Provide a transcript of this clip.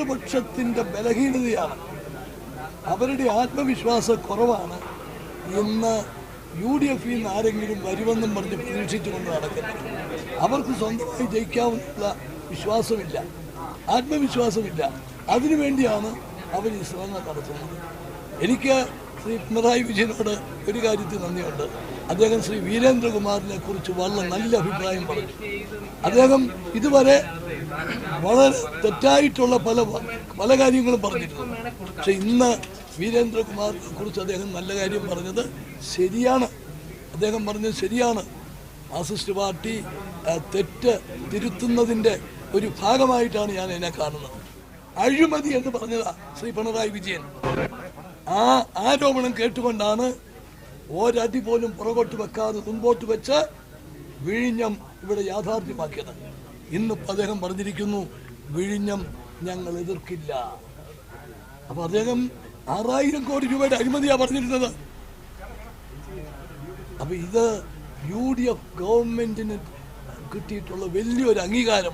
ഇടതുപക്ഷത്തിന്റെ ബലഹീനതയാണ്. അവരുടെ ആത്മവിശ്വാസ കുറവാണ്. ഇന്ന് യു ഡി എഫിൽ നിന്ന് ആരെങ്കിലും വരുമെന്നും പറഞ്ഞ് പ്രതീക്ഷിച്ചുകൊണ്ട് നടക്കുന്നത് അവർക്ക് സ്വന്തമായി ജയിക്കാവുന്ന വിശ്വാസമില്ല ആത്മവിശ്വാസമില്ല. അതിനുവേണ്ടിയാണ് അവർ ഈ ശ്രമങ്ങൾ നടത്തുന്നത്. എനിക്ക് ശ്രീ പിണറായി വിജയനോട് ഒരു കാര്യത്തിൽ നന്ദിയുണ്ട്. അദ്ദേഹം ശ്രീ വീരേന്ദ്രകുമാറിനെ കുറിച്ച് വളരെ നല്ല അഭിപ്രായം പറഞ്ഞു. അദ്ദേഹം ഇതുവരെ വളരെ തെറ്റായിട്ടുള്ള പല പല കാര്യങ്ങളും പറഞ്ഞിരുന്നു പക്ഷെ ഇന്ന് വീരേന്ദ്രകുമാറിനെ കുറിച്ച് അദ്ദേഹം നല്ല കാര്യം പറഞ്ഞത് ശരിയാണ്. അദ്ദേഹം പറഞ്ഞത് ശരിയാണ്. മാർസിസ്റ്റ് പാർട്ടി തെറ്റ് തിരുത്തുന്നതിന്റെ ഒരു ഭാഗമായിട്ടാണ് ഞാൻ എന്നെ കാണുന്നത്. അഴിമതി എന്ന് പറഞ്ഞതാ ശ്രീ പിണറായി വിജയൻ. ആ ആരോപണം കേട്ടുകൊണ്ടാണ് ഒരടി പോലും പുറകോട്ട് വെക്കാതെ മുൻപോട്ട് വെച്ച് വിഴിഞ്ഞം ഇവിടെ യാഥാർത്ഥ്യമാക്കിയത്. ഇന്നിപ്പോൾ അദ്ദേഹം പറഞ്ഞിരിക്കുന്നു വിഴിഞ്ഞം ഞങ്ങൾ എതിർക്കില്ല. അപ്പൊ അദ്ദേഹം ആറായിരം കോടി രൂപയുടെ അഴിമതിയാണ് പറഞ്ഞിരുന്നത്. അപ്പൊ ഇത് യു ഡി എഫ് ഗവൺമെന്റിന് കിട്ടിയിട്ടുള്ള വലിയൊരു അംഗീകാരം